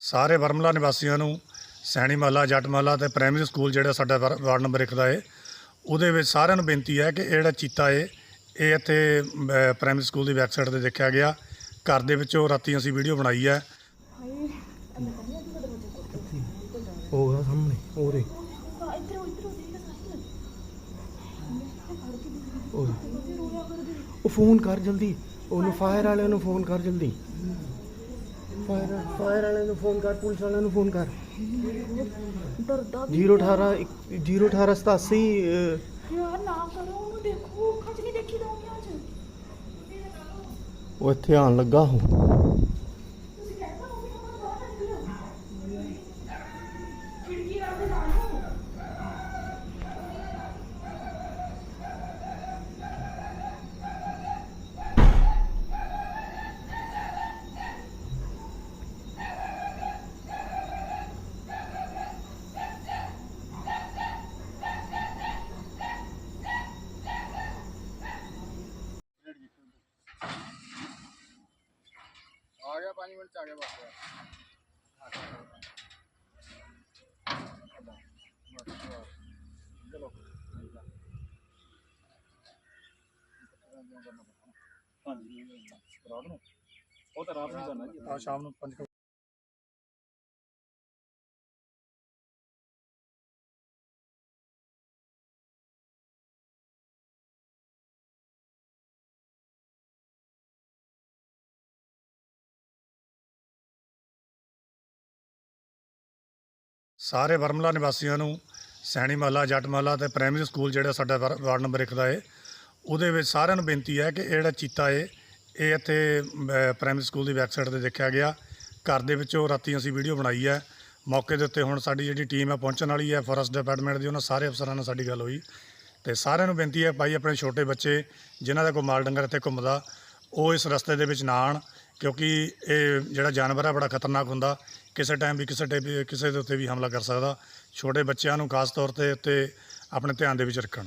ਸਾਰੇ ਵਰਮਲਾ ਨਿਵਾਸੀਆਂ ਨੂੰ ਸੈਣੀ ਮਹੱਲਾ ਜੱਟ ਮਹੱਲਾ ਤੇ ਪ੍ਰਾਇਮਰੀ ਸਕੂਲ ਜਿਹੜਾ ਸਾਡਾ ਵਾਰ- ਵਾਰਡ ਨੰਬਰ 1 ਦਾ ਏ ਉਹਦੇ ਵਿੱਚ ਸਾਰਿਆਂ ਨੂੰ ਬੇਨਤੀ ਹੈ ਕਿ ਇਹ ਜਿਹੜਾ ਚੀਤਾ ਏ ਇਹ ਇੱਥੇ ਅਮ, ਪ੍ਰਾਇਮਰੀ ਸਕੂਲ ਦੀ ਬੈਕ ਤੇ ਦੇਖਿਆ ਗਿਆ। ਘਰ ਦੇ ਵਿੱਚੋਂ ਰਾਤੀ ਅਸੀਂ ਵੀਡੀਓ ਬਣਾਈ ਹੈ। ਉਹ ਸਾਹਮਣੇ ਉਹਦੇ ਉਹ ਫੋਨ ਕਰ ਜਲਦੀ। ਉਹਨੂੰ ਫਾਇਰ ਵਾਲਿਆਂ ਨੂੰ ਫੋਨ ਕਰ ਜਲਦੀ। ਫਾਇਰ ਫਾਇਰ ਵਾਲਿਆਂ ਨੂੰ ਫੋਨ ਕਰ ਪੁਲਿਸ ਵਾਲਿਆਂ ਨੂੰ ਫੋਨ ਕਰ। ਡਰਦਾ ਵੀ 018 01887 ਯਾਰ ਨਾ ਕਰੋ ਉਹਨੂੰ ਦੇਖੋ 'ਚ ਨਹੀਂ ਦੇਖੀ ਦੋਗੀਆਂ 'ਚ। ਉਹ ਇੱਥੇ ਆਣ ਲੱਗਾ ਹੂੰ ਤੁਸੀਂ ਕਹਿੰਦਾ ਉਹ ਵੀ ਹਮਾਰਾ ਬਾਹਰ ਨਿਕਲਿਆ ਖਿੜਕੀ ਨਾਲ ਦੇ ਨਾਲ ਨੂੰ ਆ ਗਿਆ 5 ਮਿੰਟ ਚ ਆ ਗਿਆ ਹਾਂਜੀ। ਰਾਤ ਨੂੰ। ਉਹ ਤਾਂ ਰਾਤ ਨੂੰ ਕਰਨਾ ਜੀ। ਆ ਸ਼ਾਮ ਨੂੰ 5 ਸਾਰੇ ਵਰਮਲਾ ਨਿਵਾਸੀਆਂ ਨੂੰ ਸੈਣੀ ਮਹੱਲਾ ਜੱਟ ਮਹੱਲਾ ਤੇ ਪ੍ਰਾਇਮਰੀ ਸਕੂਲ ਜਿਹੜਾ ਸਾਡਾ ਵਾਰ- ਵਾਰਡ ਨੰਬਰ 1 ਦਾ ਏ ਉਹਦੇ ਵਿੱਚ ਸਾਰਿਆਂ ਨੂੰ ਬੇਨਤੀ ਹੈ ਕਿ ਇਹ ਜਿਹੜਾ ਚੀਤਾ ਏ ਇਹ ਇੱਥੇ ਅਮ, ਪ੍ਰਾਇਮਰੀ ਸਕੂਲ ਦੀ ਬੈਕ ਤੇ ਦੇਖਿਆ ਗਿਆ। ਘਰ ਦੇ ਵਿੱਚੋਂ ਰਾਤੀ ਅਸੀਂ ਵੀਡੀਓ ਬਣਾਈ ਹੈ। ਮੌਕੇ ਦੇ ਉੱਤੇ ਹੁਣ ਸਾਡੀ ਜਿਹੜੀ ਟੀਮ ਹੈ ਪਹੁੰਚਣ ਵਾਲੀ ਹੈ ਫੋਰੈਸਟ ਡਿਪਾਰਟਮੈਂਟ ਦੀ ਉਹਨਾਂ ਸਾਰੇ ਅਫਸਰਾਂ ਨਾਲ ਸਾਡੀ ਗੱਲ ਹੋਈ। ਤੇ ਸਾਰਿਆਂ ਨੂੰ ਬੇਨਤੀ ਹੈ ਭਾਈ ਆਪਣੇ ਛੋਟੇ ਬੱਚੇ ਜਿਨ੍ਹਾਂ ਦਾ ਕੋਈ ਮਾਲ ਡੰਗਰ ਇੱਥੇ ਘੁੰਮਦਾ ਉਹ ਇਸ ਰਸਤੇ ਦੇ ਵਿੱਚ ਨਾ ਆਣ ਕਿਉਂਕਿ ਇਹ ਜਿਹੜਾ ਜਾਨਵਰ ਆ ਬੜਾ ਖਤਰਨਾਕ ਹੁੰਦਾ। ਕਿਸੇ ਟਾਈਮ ਵੀ ਕਿਸੇ ਟਾਈਮ ਕਿਸੇ ਦੇ ਉੱਤੇ ਵੀ ਹਮਲਾ ਕਰ ਸਕਦਾ। ਛੋਟੇ ਬੱਚਿਆਂ ਨੂੰ ਖਾਸ ਤੌਰ ਤੇ ਉੱਤੇ ਆਪਣੇ ਧਿਆਨ ਦੇ ਵਿੱਚ ਰੱਖਣ।